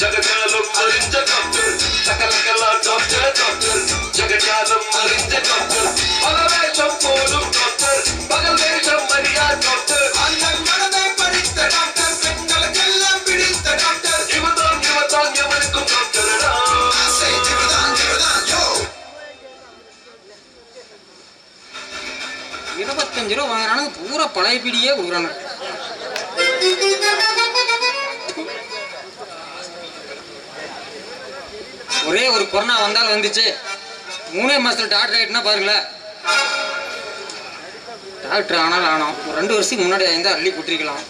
ஜகஜாலம் அறிந்த கப்பல் சகலகலா doctor doctor ஜகஜாலம் அறிந்த கப்பல் பல வேஷம் போடும் டாக்டர் பகல் வேஷம் மரியா டாக்டர் அந்த மனதை படித்த டாக்டர் பெண்களுக்கெல்லாம் பிடித்த டாக்டர் இவதான் இவதான் எவருக்கும் டாக்டர் இருபத்தஞ்சு ரூபா வாங்குறானுங்க பூரா பழைய பிடியே கொடுக்குறாங்க ஒரே ஒரு கொரோனா வந்தாலும் வந்துச்சு. மூணே மாசத்துல டாக்டர் ஆகிட்டுனா பாருங்களேன் டாக்டர் ஆனாலும் ஆனோம். ஒரு ரெண்டு வருஷத்துக்கு முன்னாடி இருந்தால் அள்ளி குட்டிருக்கலாம்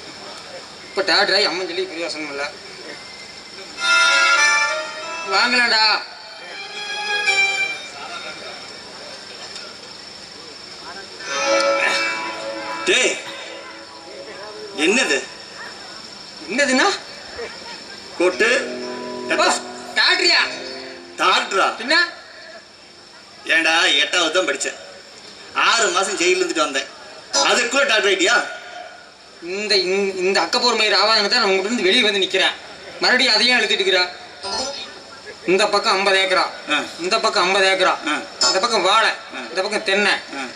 இப்போ டாக்டர் ஆகி அம்மன் சொல்லி பிரயோசனம் இல்லை. வாங்கலாம்டா. டேய் என்னது? என்னதுன்னா? கோட்டு? டாக்டரா என்ன ஏன்டா எட்டாவது தான் படித்தேன் ஆறு மாதம் ஜெயிலில் இருந்துட்டு வந்தேன். அதுக்குள்ள டாக்டர் ஆயிட்டியா இந்த இந்த- அக்கப்போர் மயிர் ஆவாதனை தான் நான் உங்கள்கிட்ட இருந்து வெளியே வந்து நிற்கிறேன் மறுபடியும் அதையும் எழுதிட்டு இருக்கிறா. இந்த பக்கம் ஐம்பது ஏக்கரா. இந்த பக்கம் ஐம்பது ஏக்கரா. இந்த பக்கம் வாழை. இந்த பக்கம் தென்னை.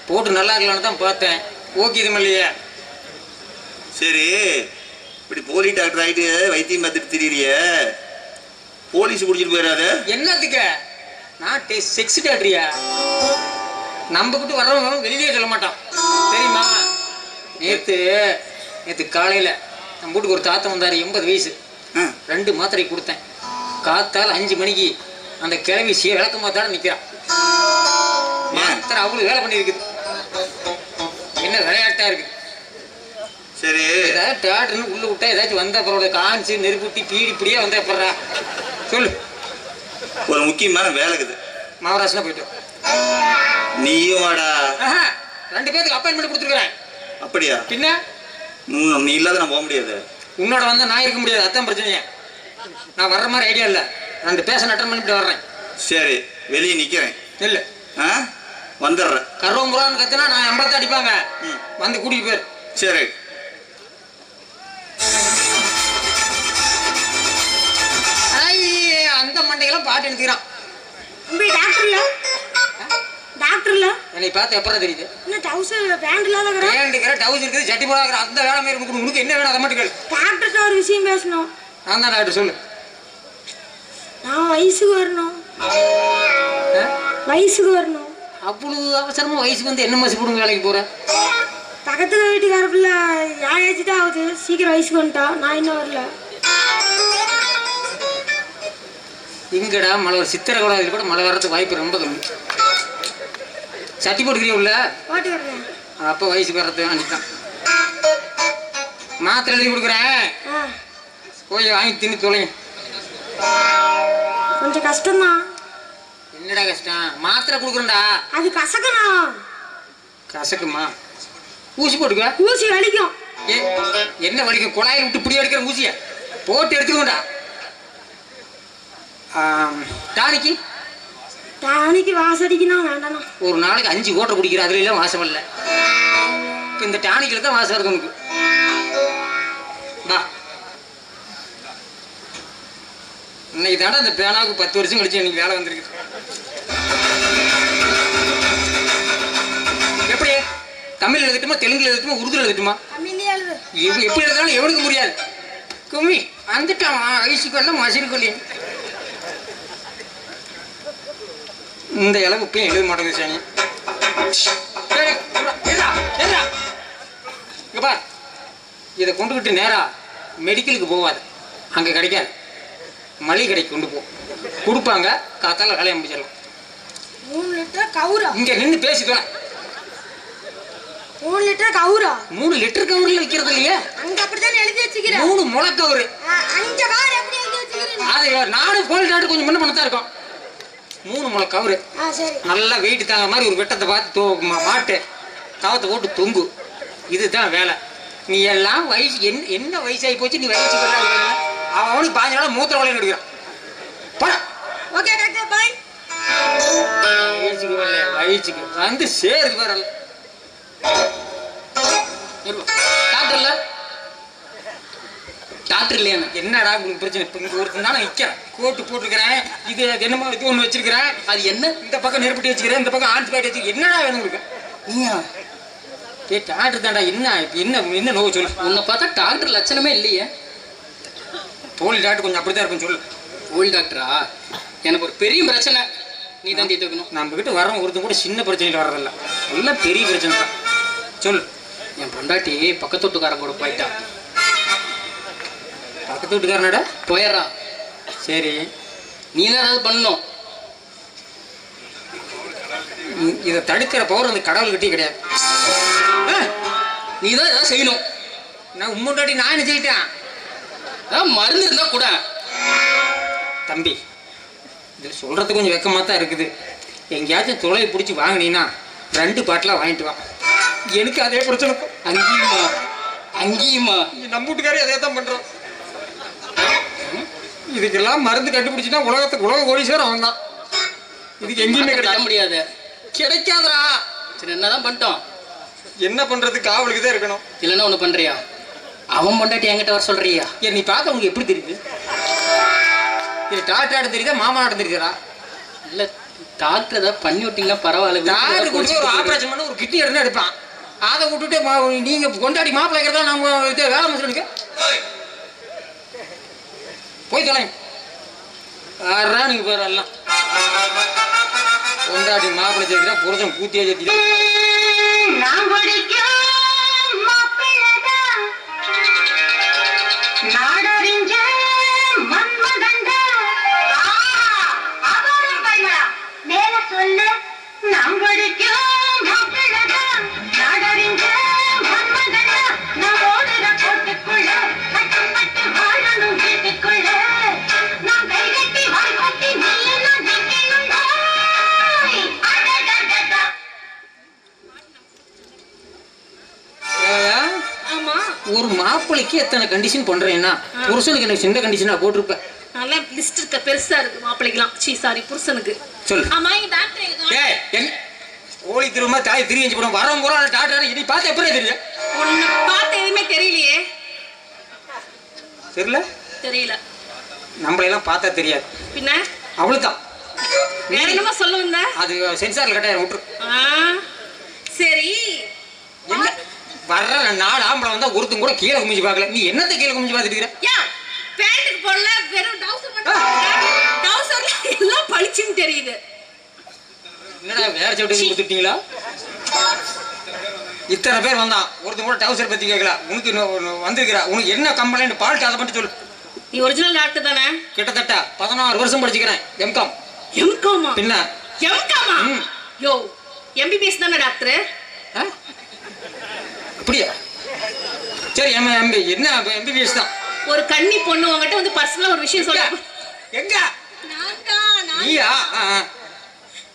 போட்டு நல்லா இருக்கலாம்னு தான் பார்த்தேன். ஓகே இது இல்லையே சரி. இப்படி போலி டாக்டர் ஆகிட்டு வைத்தியம் பார்த்துட்டு திரியிறிய போலீஸ் பிடிச்சிட்டு போயிடாத. என்னத்துக்கு? நான் செக்ஸ் டாக்டரியா நம்பிக்கிட்டு வர்றவங்க வெளியிலே சொல்ல மாட்டான். தெரியுமா? நேற்று நேற்று காலையில் நம்ம வீட்டுக்கு ஒரு தாத்தா வந்தார் எண்பது வயசு. ரெண்டு மாத்திரை கொடுத்தேன். காத்தால் அஞ்சு மணிக்கு அந்த கிளவி சீ விளக்க மாத்தாட நிற்கிறான் மாத்திரை அவ்வளோ வேலை பண்ணியிருக்குது என்ன விளையாட்டா இருக்கு? சரி. ஏதாவது தேட்டர்னு உள்ள விட்டா ஏதாச்சும் வந்த அப்புறம் காஞ்சி நெருப்புட்டி பீடி இப்படியே வந்த அப்புறா சொல்லு. ஒரு முக்கியமான வேலை இருக்குது மகாராஷ்டிரா போயிட்டோம் நீயும் வாடா. ரெண்டு பேருக்கு அப்பாயின்மெண்ட் கொடுத்துருக்குறேன். அப்படியா? பின்ன? நீ இல்லாத நான் போக முடியாது. உன்னோட வந்தா நான் இருக்க முடியாது அதான் பிரச்சனையே. நான் வர்ற மாதிரி ஐடியா இல்லை. ரெண்டு பேச அட்டன் பண்ணிட்டு வர்றேன். சரி வெளியே நிற்கிறேன் இல்லை ஆ? வந்துடுறேன். கருவம் புறான்னு கத்துனா நான் எம்பளத்தை அடிப்பாங்க. வந்து கூட்டிட்டு போயிரு. சரி. பாட்டு எடுத்துக்கிறான். தம்பி டாக்டர்ல டாக்டர்ல என்னை பார்த்து எப்பறம் தெரியுது? என்ன டவுசர் பேண்ட் இல்லாத பேண்டுக்கிற டவுஸ் இருக்குது சட்டி போடாக்கிற அந்த வேலை மாரி இருக்கு. உனக்கு என்ன வேணும்? அதை மட்டும் கேளு. டாக்டர்கிட்ட ஒரு விஷயம் பேசணும். நான் தான் டாக்டர் சொல்லு. நான் வயசுக்கு வரணும்? வயசுக்கு வரணும். அவ்வளவு அவசரமா வயசுக்கு வந்து என்ன மாசு போடுங்க வேலைக்கு போற? பக்கத்து வீட்டுக்கார பிள்ளை ஏன் ஏஜ் தான் ஆகுது? சீக்கிரம் வயசுக்கு வந்துட்டா. நான் இன்னும் வரல. எங்கடா மழை ஒரு சித்திரை கூட கூட மழை வர்றதுக்கு வாய்ப்பு ரொம்ப கம்மி. சட்டி போட்டுக்கிறிய உள்ள? அப்போ வயசுக்கு வர்றது அன்னைக்கு மாத்திரை எழுதி கொடுக்குறேன் போய் வாங்கி தின்னு தொலைங்க. கொஞ்சம் கஷ்டம்தான் என்னடா கஷ்டம்? மாத்திரை கொடுக்குறேன்டா. அது கசக்கணும். கசக்குமா? ஊசி போட்டுக்க. ஊசி வலிக்கும். ஏ என்ன வலிக்கும்? குழாயில் விட்டு இப்படி எடுக்கிற ஊசிய. போட்டு எடுத்துக்கோண்டா. டானிக்கு? டானிக்கு வாசடிக்கணும் வேண்டாண்ணா ஒரு நாளைக்கு அஞ்சு ஓட்டை குடிக்கிற அதுல எல்லாம் வாசம் இல்லை. இப்போ இந்த டானிக்கில் தான் வாசம் இருக்கு உனக்கு. வா. இன்னைக்கு தாண்டா இந்த பேனாவுக்கு பத்து வருஷம் கழிச்சு இன்னைக்கு வேலை வந்திருக்கு. எப்படி? தமிழ் எழுதட்டுமா தெலுங்குல எழுதட்டுமா உருதுல எழுதட்டுமா? எப்படி எழுதாலும் எவனுக்கு முடியாது கும்மி வந்துட்டான் ஐசுக்கொல்ல மசிறுக்கொல்லி இந்த அளவு இப்பயும் எழுத மாட்டேங்குது சாமி. இங்க பார். இதை கொண்டுகிட்டு நேரா மெடிக்கலுக்கு போகாது அங்கே கிடைக்காது. மளிகை கடைக்கு கொண்டு போ. கொடுப்பாங்க காத்தால வேலையை முடிச்சிடலாம். மூணு லிட்டர் கவுரா? இங்கே நின்று பேசிக்கல மூணு லிட்டர் கவுரா? மூணு லிட்டர் கவரில் விற்கிறது இல்லையே? அங்க அப்படித்தானே எழுதி வச்சுக்கிறேன். மூணு முளைக்கவரு அங்க பாரு எப்படி எழுதி வச்சுக்கிறேன்? அது நானும் கோல்ட் டாட்டு கொஞ்சம் முன்ன பண்ண தான் இருக்கும். மூணு முளை கவரு. ஆ சரி. நல்லா வெயிட் தாங்க மாதிரி ஒரு வெட்டத்தை பார்த்து மாட்டு. கவத்தை போட்டு தொங்கு. இதுதான் வேலை. நீ எல்லாம் வயசு என்ன என்ன வயசாகி போச்சு நீ வயசு அவன் அவனுக்கு பாஞ்சு நாள் மூத்திர வளையம் எடுக்கிறான் ஓகே டாக்டர் பாய். வயசுக்கு வரல வயசுக்கு வந்து சேருது வரல டாக்டர்ல டாக்டர் இல்லையா? என்னடா உங்களுக்கு பிரச்சனை? இப்போ இங்கே ஒருத்தன் தான் நான் நிற்கிறேன் கோட்டு போட்டிருக்கிறேன். இது என்னமோ இது ஒன்று வச்சிருக்கிறேன். அது என்ன? இந்த பக்கம் நெருப்பட்டி வச்சுக்கிறேன். இந்த பக்கம் ஆன்டிபயோட்டிக் வச்சுக்கிறேன். என்னடா வேணும் உங்களுக்கு நீயா? ஏ டாக்டர் தான்டா. என்ன என்ன என்ன நோவு சொல்லு? உன்னை பார்த்தா டாக்டர் லட்சணமே இல்லையே. தோல் டாக்டர் கொஞ்சம் அப்படி தான் இருக்கும் சொல்லு. ஓல்டு டாக்டரா? எனக்கு ஒரு பெரிய பிரச்சனை. நீ தான் தீர்த்து வைக்கணும் நம்ம கிட்ட வரவங்க ஒருத்தன் கூட சின்ன பிரச்சனையில் வர்றதில்ல. எல்லாம் பெரிய பிரச்சனை தான் சொல்லு. என் பொண்டாட்டி பக்கத்து வீட்டுக்காரன் கூட போயிட்டா. பக்கத்து வீட்டுக்காரனடா போயிடுறா சரி நீ தான் ஏதாவது பண்ணணும். இதை தடுக்கிற பவர் அந்த கடவுள்கிட்டயே கிடையாது. ஆ, நீ தான் ஏதாவது செய்யணும். நான் உம்மண்டாட்டி நான் என்ன செய்யிட்டேன் அதான் மருந்து இருந்தா கூட. தம்பி இதில் சொல்கிறது கொஞ்சம் வெக்கமாக தான் இருக்குது. எங்கேயாச்சும் துளையை பிடிச்சி வாங்கினீன்னா ரெண்டு பாட்டிலாக வாங்கிட்டு வா. எனக்கு அதே பிரச்சனை. அங்கேயுமா? அங்கேயுமா? நம்ம வீட்டுக்காரே அதே தான் பண்ணுறோம் இதுக்கெல்லாம் மருந்து கண்டுபிடிச்சினா உலகத்துக்கு உலக கோடீஸ்வரர் அவன் தான் இதுக்கு எங்கேயுமே கிடையாது முடியாது. கிடைக்காதடா. சரி என்னதான் பண்ணிட்டோம். என்ன பண்றதுக்கு காவலுக்கு தான் இருக்கணும். இல்லைன்னா ஒன்று பண்றியா? அவன் பொண்டாட்டி என்கிட்ட வர சொல்றியா? நீ பார்க்க உங்களுக்கு எப்படி தெரியுது? இது டாக்டர் தெரியுதா? மாமாட்ட தெரியுதா? இல்ல டாக்டர் ஏதாவது பண்ணி விட்டீங்கன்னா பரவாயில்ல டாக்டர் கொடுத்து ஒரு ஆபரேஷன் பண்ணி ஒரு கிட்னி எடுத்து எடுப்பான். அதை விட்டுட்டு மா- நீங்க கொண்டாடி மாப்பிள்ளை இருக்கிறதா நம்ம இது வேலை முடிச்சுடுங்க போய் தொலை. ஆறா நீங்க பேர் எல்லாம். கொண்டாடி மாப்பிள்ளை சேர்க்கிறா புருஷன் கூத்தியே சேர்த்தியா மாப்பிள்ளைக்கு எத்தனை கண்டிஷன் பண்றேன்னா புருஷனுக்கு எனக்கு சின்ன கண்டிஷனா போட்டிருப்பேன் நல்லா லிஸ்ட் இருக்க பெருசா இருக்கு மாப்பிள்ளைக்கலாம் சீ சாரி புருஷனுக்கு. சொல்லு. ஆமா எங்க டாக்டர் எங்க ஏய் எங்க கோழி திரும்ப தாய் திரிஞ்சு போடும். வரவங்க கூட டாக்டர் இதை பார்த்து எப்படி தெரியும் உன்னை பார்த்து எதுவுமே தெரியலையே. தெரியல? தெரியல. நம்மளையெல்லாம் பார்த்தா தெரியாது. பின்ன? அவ்வளவுதான். வேற என்னமா சொல்ல வந்த? அது சென்சார்ல கட்டாயம் விட்டுரு. ஆ, சரி. என்ன? வர்ற நாலு ஆம்பளை வந்தா ஒருத்தன் கூட கீழே குமிஞ்சு பார்க்கல. நீ என்னத்தை கீழே குமிஞ்சு பார்த்துட்டு இருக்கிற? பேண்ட்டுக்கு போடல வெறும் டவுசர் மட்டும் டவுசர்ல எல்லாம் பளிச்சுன்னு தெரியுது. என்னடா வேற சவுட்டு கொடுத்துட்டீங்களா இத்தனை பேர் வந்தான். ஒருத்தன் கூட டவுசர் பத்தி கேட்கல உனக்கு வந்திருக்கிறா. உனக்கு என்ன கம்ப்ளைண்ட் பால்ட்டு அதை மட்டும் சொல்லு. நீ ஒரிஜினல் டாக்டர் தானே? கிட்டத்தட்ட பதினாறு வருஷம் படிச்சுக்கிறேன். எம்காம் எம்காமா பின்ன? எம்காமா. யோ எம்பிபிஎஸ் தானே டாக்டர்? அப்படியா? சரி எம் எம்பி என்ன எம்பிபிஎஸ் தான்? ஒரு கன்னி பொண்ணு உங்ககிட்ட வந்து பர்சனலா ஒரு விஷயம் சொல்ல எங்க? நீயா.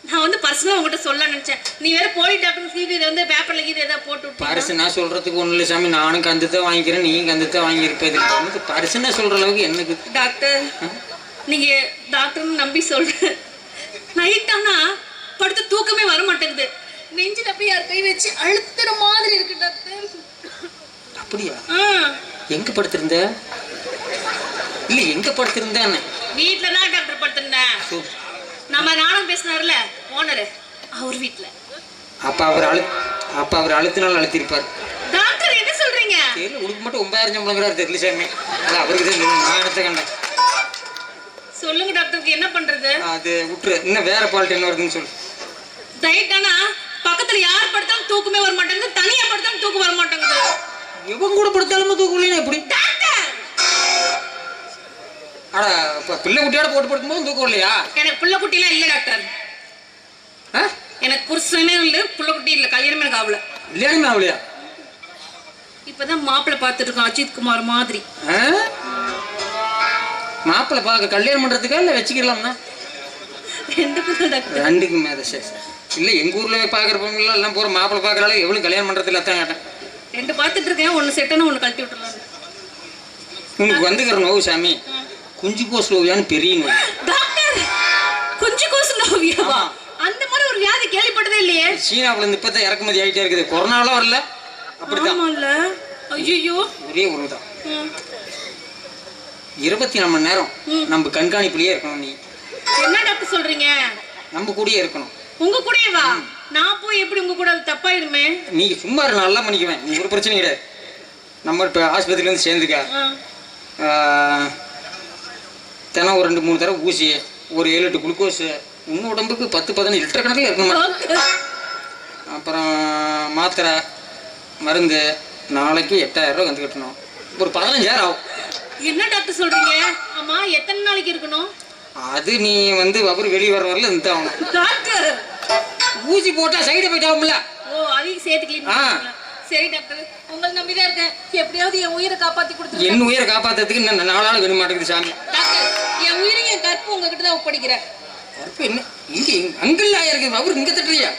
நான் வந்து பர்சனலா உங்ககிட்ட சொல்ல நினைச்சேன். நீ வேற போலி டாக்டர் சீவி இதை வந்து பேப்பர்ல கீது ஏதாவது போட்டு விட்டீங்கன்னா? பரிசு நான் சொல்றதுக்கு ஒன்றும் இல்லை சாமி. நானும் கந்துதான் வாங்கிக்கிறேன் நீயும் இதுல எனக்கு பரிசுன்னு சொல்ற அளவுக்கு எனக்கு டாக்டர் நீங்க டாக்டர்னு நம்பி சொல்றேன் நைட் ஆனா படுத்து தூக்கமே வர மாட்டேங்குது நெஞ்சில போய் யார் கை வச்சு அழுத்துற மாதிரி இருக்கு டாக்டர் அப்படியா? எங்க படுத்திருந்த? இல்ல எங்க படுத்திருந்தேன்னு. வீட்ல தான் டாக்டர் படுத்திருந்தேன். நம்ம நானும் பேசினார்ல ஓனரு அவர் வீட்ல. அப்ப அவர் அழு அப்ப அவர் அழுத்தினால் அழுத்திருப்பார். டாக்டர் என்ன சொல்றீங்க? தெரியல உனக்கு மட்டும் ஒன்பதாயிரம் சம்பளங்கிறார் தெரியல சாமி. அது அவருக்கு தான். நான் இடத்த கண்டேன்? சொல்லுங்க டாக்டருக்கு என்ன பண்றது? அது விட்டுரு. இன்னும் வேற பால்ட் என்ன வருதுன்னு சொல்லு. நைட் ஆனா பக்கத்துல யார் படுத்தாலும் தூக்கமே வர மாட்டேங்குது தனியா படுத்தாலும் தூக்கம் வர மாட்டேங்குது. இவன் கூட படுத்தாலுமே தூக்கலைன்னா எப்படி? டாக்டர்! அட இப்ப பிள்ளை குட்டியோட போட்டு படுக்கும்போது தூக்கம் இல்லையா எனக்கு புள்ள குட்டிலாம் இல்ல டாக்டர்? எனக்கு புருஷனே இல்லை புள்ள குட்டி இல்லை கல்யாணமே எனக்கு ஆகல. கல்யாணமே ஆகலையா? இப்பதான் மாப்பிள்ளை பார்த்துட்டு இருக்கோம் அஜித் குமார் மாதிரி? மாப்பிள்ளை பார்க்க கல்யாணம் பண்றதுக்கா இல்ல வச்சுக்கலாம்னா? ரெண்டுக்கும் தான் டாக்டர். ரெண்டுக்கு மேல சரி சரி. இல்ல எங்க ஊர்ல பாக்குறவங்க எல்லாம் போற மாப்பிள்ளை பாக்குறாலும் எவ்வளவு கல்யாணம் பண்றதுல தான் கேட்டேன் ரெண்டு பார்த்துட்டு இருக்கேன் ஒன்னு செட்டான ஒன்னு கழட்டி விட்டுறலாம் உனக்கு வந்துக்கிற நோவு சாமி. குஞ்சு கோஸ் நோவியான்னு பெரிய நோய். டாக்டர் குஞ்சு கோசு நோவியாவா. அந்த மாதிரி ஒரு வியாதி கேள்விப்பட்டதே இல்லையே. சீனாவுல இருந்து இப்பதான் இறக்குமதி ஆயிட்டே இருக்குது. கொரோனாலாம் வரல. அப்படித்தான். ஆமால்ல. ஐயோ ஒரே ஒரு தான் இருபத்தி நாலு மணி நேரம். நம்ம கண்காணிப்புலயே இருக்கணும் நீ. என்ன டாக்டர் சொல்றீங்க? நம்ம கூடயே இருக்கணும். உங்க கூடயே வா. நான் போய் எப்படி உங்க கூட அது தப்பாயிடுமே? நீ சும்மா இரு, நல்லா பண்ணிக்குவேன். நீ ஒரு பிரச்சனையும் கிடையாது. நம்ம இப்போ ஆஸ்பத்திரியிலேருந்து சேர்ந்துக்க. தினம் ஒரு ரெண்டு மூணு தடவை ஊசி ஒரு ஏழு எட்டு குளுக்கோஸு. இன்னும் உடம்புக்கு பத்து பதினஞ்சு லிட்டர் கணக்கில் இருக்கணுமா அப்புறம் மாத்திரை மருந்து நாளைக்கு எட்டாயிரம் ரூபா வந்து கட்டணும். ஒரு பதினஞ்சாயிரம் ஆகும். என்ன டாக்டர் சொல்றீங்க? ஆமா எத்தனை நாளைக்கு இருக்கணும்? அது நீ வந்து அவர் வெளியே வர வரல இந்த ஆகணும் டாக்டர் ஊசி போட்டால் சைடு ஆகும்ல. ஓ அதையும் சேர்த்து கிளீன் ஆ. சரி டாக்டர். உங்களை நம்பிதான் இருக்கேன். எப்படியாவது என் உயிரை காப்பாத்தி கொடுத்துருங்க. என் உயிரை காப்பாத்துறதுக்கு இன்னும் நாலு நாள் வேணும் மாட்டேங்குது சாமி? டாக்டர் என் உயிரையும் என் கற்பு உங்ககிட்ட தான் ஒப்படைக்கிறேன். கற்பு என்ன? இங்க அங்கிள் இருக்கு? அவர் இங்க திட்டுறியா?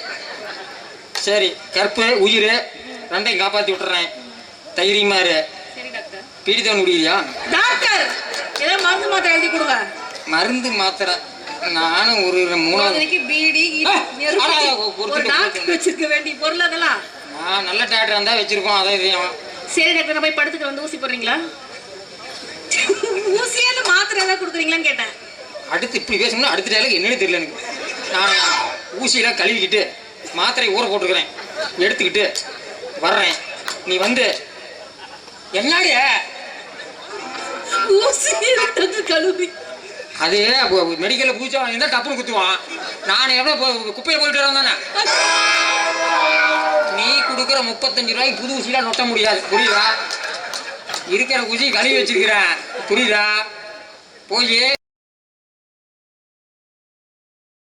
சரி கற்பு உயிர் ரெண்டையும் காப்பாத்தி விட்டுறேன். தைரியமா இரு. சரி டாக்டர். பீடித்தவன் குடிக்கிறியா? டாக்டர் ஏதாவது மருந்து மாத்திரை எழுதி கொடுங்க. மருந்து மாத்திரை. நானும் ஒரு மூணாவது. பீடி. வச்சிருக்க வேண்டிய பொருள் அதெல்லாம். நான் நல்ல டாக்டர் இருந்தா வச்சிருக்கோம் அதான் இதையும் சரி டாக்டர் நான் போய் படுத்துட்டு வந்து ஊசி போடுறீங்களா? ஊசியால மாத்திரை ஏதாவது கொடுக்குறீங்களான்னு கேட்டேன். அடுத்து இப்படி பேசணும்னா அடுத்த டேலுக்கு என்னன்னு தெரியல எனக்கு. நான் ஊசியெல்லாம் கழுவிக்கிட்டு மாத்திரை ஊற போட்டுக்கிறேன். எடுத்துக்கிட்டு வர்றேன். நீ வந்து என்னடி ஊசி எடுத்து கழுவி அது மெடிக்கலில் பூச்சா இருந்தால் டப்புனு குத்துவான். நான் எவ்வளோ குப்பையில் போயிட்டு வரேன் தானே? நீ கொடுக்குற முப்பத்தஞ்சு ரூபாய்க்கு புது ஊசிலாம் நொட்ட முடியாது. புரியுதா? இருக்கிற ஊசி கழுவி வச்சிருக்கிறேன். புரியுதா? போய்